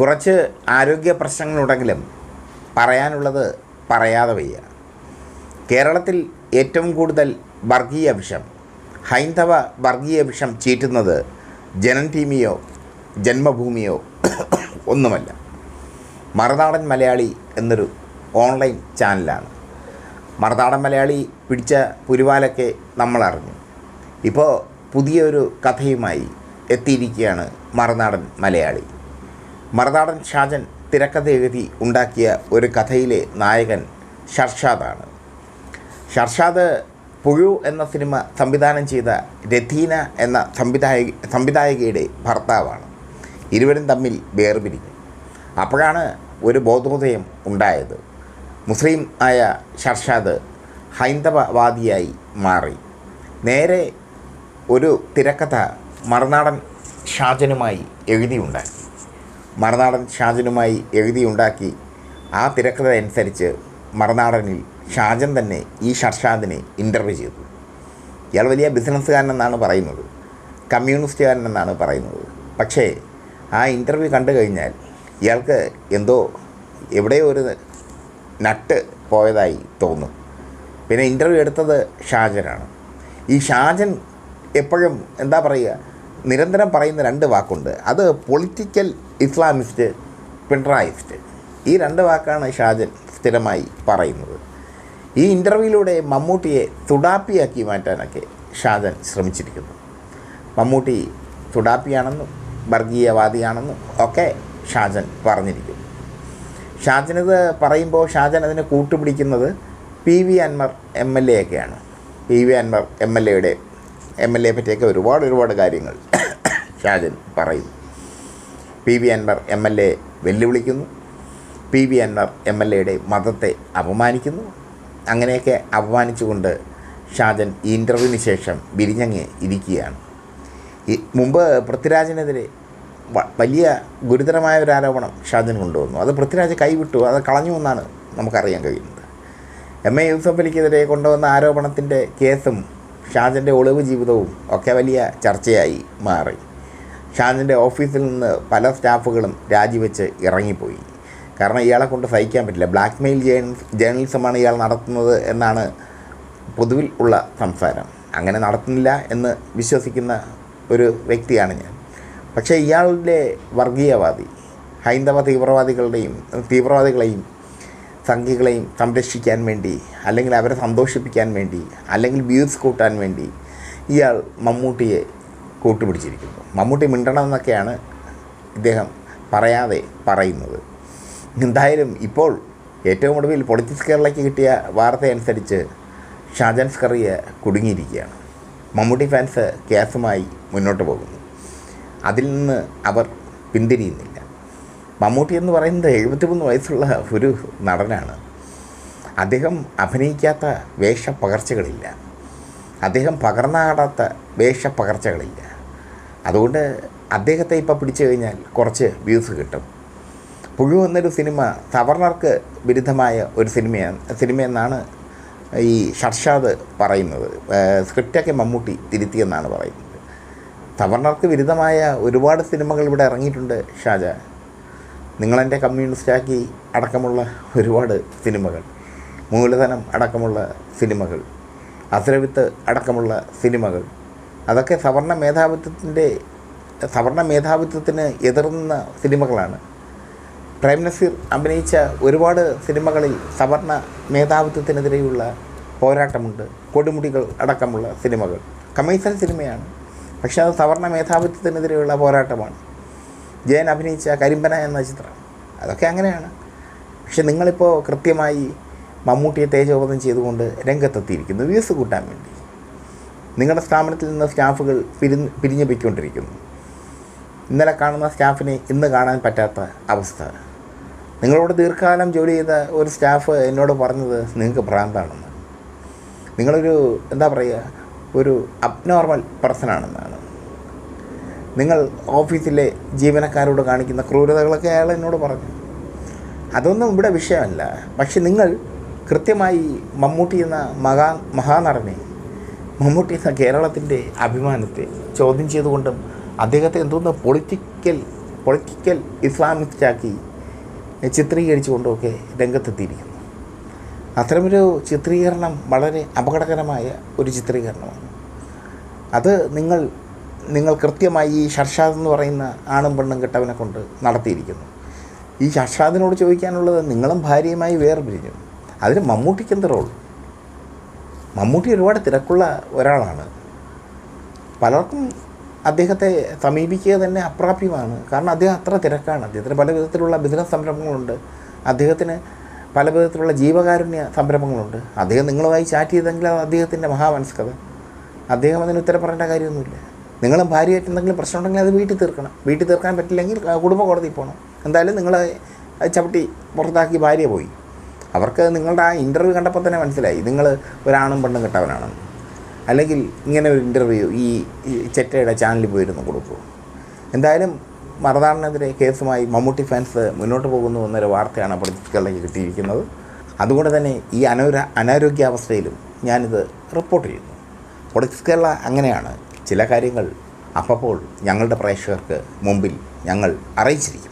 കുറച്ച് ആരോഗ്യ പ്രശ്നങ്ങളുണ്ടെങ്കിലും പറയാനുള്ളത് പറയാതെ വയ്യ. കേരളത്തിൽ ഏറ്റവും കൂടുതൽ വർഗീയ വിഷം ഹൈന്ദവ വർഗീയ വിഷം ചീറ്റുന്നത് ജനൻ ടീമിയോ ജന്മഭൂമിയോ ഒന്നുമല്ല. മറുനാടൻ മലയാളി എന്നൊരു ഓൺലൈൻ ചാനലാണ്. മറുനാടൻ മലയാളി പിടിച്ച പുരുവാലൊക്കെ നമ്മളറിഞ്ഞു. ഇപ്പോൾ പുതിയൊരു കഥയുമായി എത്തിയിരിക്കുകയാണ് മറുനാടൻ മലയാളി. മറുനാടൻ ഷാജൻ തിരക്കഥ എഴുതി ഉണ്ടാക്കിയ ഒരു കഥയിലെ നായകൻ ഷർഷാദാണ്. ഷർഷാദ് പുഴു എന്ന സിനിമ സംവിധാനം ചെയ്ത രഥീന എന്ന സംവിധായക സംവിധായകയുടെ ഭർത്താവാണ്. ഇരുവരും തമ്മിൽ വേർപിരിഞ്ഞു. അപ്പോഴാണ് ഒരു ബോധോദയം ഉണ്ടായത്. മുസ്ലിം ആയ ഷർഷാദ് ഹൈന്ദവവാദിയായി മാറി. നേരെ ഒരു തിരക്കഥ മറുനാടൻ ഷാജനുമായി എഴുതിയുണ്ടാക്കി. മറുനാടൻ ഷാജനുമായി എഴുതിയുണ്ടാക്കി. ആ തിരക്കഥ അനുസരിച്ച് മറുനാടനിൽ ഷാജൻ തന്നെ ഈ ഷർഷാദിനെ ഇന്റർവ്യൂ ചെയ്തു. ഇയാൾ വലിയ ബിസിനസ്സുകാരനെന്നാണ് പറയുന്നത്. കമ്മ്യൂണിസ്റ്റുകാരനെന്നാണ് പറയുന്നത്. പക്ഷേ ആ ഇന്റർവ്യൂ കണ്ടു കഴിഞ്ഞാൽ ഇയാൾക്ക് എന്തോ എവിടെയോ ഒരു നട്ട് പോയതായി തോന്നും. പിന്നെ ഇന്റർവ്യൂ എടുത്തത് ഷാജനാണ്. ഈ ഷാജൻ എപ്പോഴും എന്താ പറയുക നിരന്തരം പറയുന്ന രണ്ട് വാക്കുണ്ട്. അത് പൊളിറ്റിക്കൽ ഇസ്ലാമിസ്റ്റ് പിണറായിസ്റ്റ് ഈ രണ്ട് വാക്കാണ് ഷാജൻ സ്ഥിരമായി പറയുന്നത്. ഈ ഇന്റർവ്യൂയിലൂടെ മമ്മൂട്ടിയെ തുടാപ്പിയാക്കി മാറ്റാനൊക്കെ ഷാജൻ ശ്രമിച്ചിരിക്കുന്നു. മമ്മൂട്ടി തുടാപ്പിയാണെന്നും വർഗീയവാദിയാണെന്നും ഒക്കെ ഷാജൻ പറഞ്ഞിരിക്കുന്നു ഷാജനത് പറയുമ്പോൾ ഷാജൻ അതിനെ കൂട്ടുപിടിക്കുന്നത് P V Anvar M L A ഒക്കെയാണ്. P V Anvar M L എയുടെ എം എൽ എയെ പറ്റിയൊക്കെ ഒരുപാട് ഒരുപാട് കാര്യങ്ങൾ ഷാജൻ പറയുന്നു. P V Anvar M L A വെല്ലുവിളിക്കുന്നു. P V Anvar M L എയുടെ മതത്തെ അപമാനിക്കുന്നു. അങ്ങനെയൊക്കെ അപമാനിച്ചുകൊണ്ട് ഷാജൻ ഇന്റർവ്യൂവിന് ശേഷം വിരിഞ്ഞങ്ങ് ഇരിക്കുകയാണ്. മുമ്പ് പൃഥ്വിരാജിനെതിരെ വലിയ ഗുരുതരമായ ഒരു ആരോപണം ഷാജൻ കൊണ്ടുവന്നു. അത് പൃഥ്വിരാജ് കൈവിട്ടു. അത് കളഞ്ഞു എന്നാണ് നമുക്കറിയാൻ കഴിയുന്നത്. എം എ യൂസഫ് അലിക്കെതിരെ കൊണ്ടുവന്ന ആരോപണത്തിന്റെ കേസും ഷാജന്റെ ഒളിവ് ജീവിതവും ഒക്കെ വലിയ ചർച്ചയായി മാറി. ഷാജന്റെ ഓഫീസിൽ നിന്ന് പല സ്റ്റാഫുകളും രാജിവെച്ച് ഇറങ്ങിപ്പോയി. കാരണം ഇയാളെ കൊണ്ട് സഹിക്കാൻ പറ്റില്ല. ബ്ലാക്ക് മെയിൽ ജേർണലിസമാണ് ഇയാൾ നടത്തുന്നത് എന്നാണ് പൊതുവിൽ ഉള്ള സംസാരം. അങ്ങനെ നടത്തുന്നില്ല എന്ന് വിശ്വസിക്കുന്ന ഒരു വ്യക്തിയാണ് ഞാൻ. പക്ഷേ ഇയാളുടെ വർഗീയവാദി ഹൈന്ദവ തീവ്രവാദികളുടെയും തീവ്രവാദികളെയും സംഘികളെയും സംരക്ഷിക്കാൻ വേണ്ടി അല്ലെങ്കിൽ അവരെ സന്തോഷിപ്പിക്കാൻ വേണ്ടി അല്ലെങ്കിൽ വ്യൂസ് കൂട്ടാൻ വേണ്ടി ഇയാൾ മമ്മൂട്ടിയെ കൂട്ടുപിടിച്ചിരിക്കുന്നു. മമ്മൂട്ടി മിണ്ടണമെന്നൊക്കെയാണ് ഇദ്ദേഹം പറയാതെ പറയുന്നത്. എന്തായാലും ഇപ്പോൾ ഏറ്റവും ഒടുവിൽ പൊളിറ്റിക്സ് കേരളയ്ക്ക് കിട്ടിയ വാർത്തയനുസരിച്ച് ഷാജൻ സ്കറിയ കുടുങ്ങിയിരിക്കുകയാണ്. മമ്മൂട്ടി ഫാൻസ് കേസുമായി മുന്നോട്ട് പോകുന്നു. അതിൽ നിന്ന് അവർ പിന്തിരിയുന്നില്ല. മമ്മൂട്ടി എന്ന് പറയുന്നത് എഴുപത്തിമൂന്ന് വയസ്സുള്ള ഒരു നടനാണ്. അദ്ദേഹം അഭിനയിക്കാത്ത വേഷപ്പകർച്ചകളില്ല. അദ്ദേഹം പകർന്നാടാത്ത വേഷപ്പകർച്ചകളില്ല. അതുകൊണ്ട് അദ്ദേഹത്തെ ഇപ്പോൾ പിടിച്ചു കഴിഞ്ഞാൽ കുറച്ച് വ്യൂസ് കിട്ടും. പുഴു എന്നൊരു സിനിമ സവർണർക്ക് വിരുദ്ധമായ ഒരു സിനിമയാണ് സിനിമയെന്നാണ് ഈ ഷർഷാദ് പറയുന്നത്. സ്ക്രിപ്റ്റൊക്കെ മമ്മൂട്ടി തിരുത്തിയെന്നാണ് പറയുന്നത്. സവർണർക്ക് വിരുദ്ധമായ ഒരുപാട് സിനിമകൾ ഇവിടെ ഇറങ്ങിയിട്ടുണ്ട് ഷാജ. നിങ്ങളെന്റെ കമ്മ്യൂണിസ്റ്റാക്കി അടക്കമുള്ള ഒരുപാട് സിനിമകൾ മൂലധനം അടക്കമുള്ള സിനിമകൾ അസുരവിത്ത് അടക്കമുള്ള സിനിമകൾ അതൊക്കെ സവർണ മേധാവിത്വത്തിന്റെ സവർണ മേധാവിത്വത്തിന് എതിർന്ന സിനിമകളാണ്. പ്രേം നസീർ അഭിനയിച്ച ഒരുപാട് സിനിമകളിൽ സവർണ മേധാവിത്വത്തിനെതിരെയുള്ള പോരാട്ടമുണ്ട്. കൊടുമുടികൾ അടക്കമുള്ള സിനിമകൾ. കമേഴ്സ്യൽ സിനിമയാണ്. പക്ഷെ അത് സവർണ മേധാവിത്വത്തിനെതിരെയുള്ള പോരാട്ടമാണ്. ജയൻ അഭിനയിച്ച കരിമ്പന എന്ന ചിത്രം. അതൊക്കെ അങ്ങനെയാണ്. പക്ഷെ നിങ്ങളിപ്പോൾ കൃത്യമായി മമ്മൂട്ടിയെ തേജോവധം ചെയ്തുകൊണ്ട് രംഗത്തെത്തിയിരിക്കുന്നു. വ്യൂസ് കൂട്ടാൻ വേണ്ടി. നിങ്ങളുടെ സ്ഥാപനത്തിൽ നിന്ന് സ്റ്റാഫുകൾ പിരിഞ്ഞ് പിരിഞ്ഞു പോയിക്കൊണ്ടിരിക്കുന്നു ഇന്നലെ കാണുന്ന സ്റ്റാഫിനെ ഇന്ന് കാണാൻ പറ്റാത്ത അവസ്ഥ. നിങ്ങളോട് ദീർഘകാലം ജോലി ചെയ്ത ഒരു സ്റ്റാഫ് എന്നോട് പറഞ്ഞത് നിങ്ങൾക്ക് ഭ്രാന്താണെന്ന്. നിങ്ങളൊരു എന്താ പറയുക ഒരു അബ്നോർമൽ പേഴ്സണാണെന്നാണ് നിങ്ങൾ ഓഫീസിലെ ജീവനക്കാരോട് കാണിക്കുന്ന ക്രൂരതകളൊക്കെ അയാൾ എന്നോട് പറഞ്ഞു. അതൊന്നും ഇവിടെ വിഷയമല്ല. പക്ഷെ നിങ്ങൾ കൃത്യമായി മമ്മൂട്ടി എന്ന മഹാ മഹാനടനെ മമ്മൂട്ടി എന്ന കേരളത്തിന്റെ അഭിമാനത്തെ ചോദ്യം ചെയ്തുകൊണ്ടും അദ്ദേഹത്തെ എന്തോന്ന് പൊളിറ്റിക്കൽ പൊളിറ്റിക്കൽ ഇസ്ലാമിസ്റ്റാക്കി ചിത്രീകരിച്ചുകൊണ്ടുമൊക്കെ രംഗത്തെത്തിയിരിക്കുന്നു. അത്തരമൊരു ചിത്രീകരണം വളരെ അപകടകരമായ ഒരു ചിത്രീകരണമാണ്. അത് നിങ്ങൾ നിങ്ങൾ കൃത്യമായി ഈ ഷർഷാദ് എന്ന് പറയുന്ന ആണും പെണ്ണും കെട്ടവനെ കൊണ്ട് നടത്തിയിരിക്കുന്നു. ഈ ഷർഷാദിനോട് ചോദിക്കാനുള്ളത് നിങ്ങളും ഭാര്യയുമായി വേർപിരിഞ്ഞു. അതിന് മമ്മൂട്ടിക്ക് എന്ത് റോൾ മമ്മൂട്ടി ഒരുപാട് തിരക്കുള്ള ഒരാളാണ്. പലർക്കും അദ്ദേഹത്തെ സമീപിക്കുക തന്നെ അപ്രാപ്യമാണ്. കാരണം അദ്ദേഹം അത്ര തിരക്കാണ്. അദ്ദേഹത്തിന് പല വിധത്തിലുള്ള ബിസിനസ് സംരംഭങ്ങളുണ്ട്. അദ്ദേഹത്തിന് പല വിധത്തിലുള്ള ജീവകാരുണ്യ സംരംഭങ്ങളുണ്ട്. അദ്ദേഹം നിങ്ങളുമായി ചാറ്റ് ചെയ്തെങ്കിൽ അത് അദ്ദേഹത്തിന്റെ മഹാമനസ്കത അദ്ദേഹം അതിന് ഉത്തരം പറയേണ്ട കാര്യമൊന്നുമില്ല. നിങ്ങളും ഭാര്യയായിട്ട് എന്തെങ്കിലും പ്രശ്നം ഉണ്ടെങ്കിൽ അത് വീട്ടിൽ തീർക്കണം. വീട്ടിൽ തീർക്കാൻ പറ്റില്ലെങ്കിൽ കുടുംബ കോടതിയിൽ പോകണം. എന്തായാലും നിങ്ങളെ ചവിട്ടി പുറത്താക്കി ഭാര്യ പോയി. അവർക്ക് നിങ്ങളുടെ ആ ഇന്റർവ്യൂ കണ്ടപ്പോൾ തന്നെ മനസ്സിലായി. നിങ്ങൾ ഒരാണും പെണ്ണും കെട്ടവനാണെന്ന് അല്ലെങ്കിൽ ഇങ്ങനെ ഒരു ഇന്റർവ്യൂ ഈ ചെറ്റയുടെ ചാനലിൽ പോയിരുന്നു കൊടുക്കൂ. എന്തായാലും മറദാറിനെതിരെ കേസുമായി മമ്മൂട്ടി ഫാൻസ് മുന്നോട്ട് പോകുന്നു എന്നൊരു വാർത്തയാണ് പൊളിറ്റിക്കലിലേക്ക് കിട്ടിയിരിക്കുന്നത്. അതുകൊണ്ട് തന്നെ ഈ അനോര അനാരോഗ്യാവസ്ഥയിലും ഞാനിത് റിപ്പോർട്ട് ചെയ്യുന്നു. പൊളിറ്റിക്സ് കേരള അങ്ങനെയാണ്. ചില കാര്യങ്ങൾ അപ്പോൾ ഞങ്ങളുടെ പ്രേക്ഷകർക്ക് മുമ്പിൽ ഞങ്ങൾ അറിയിച്ചിരിക്കും.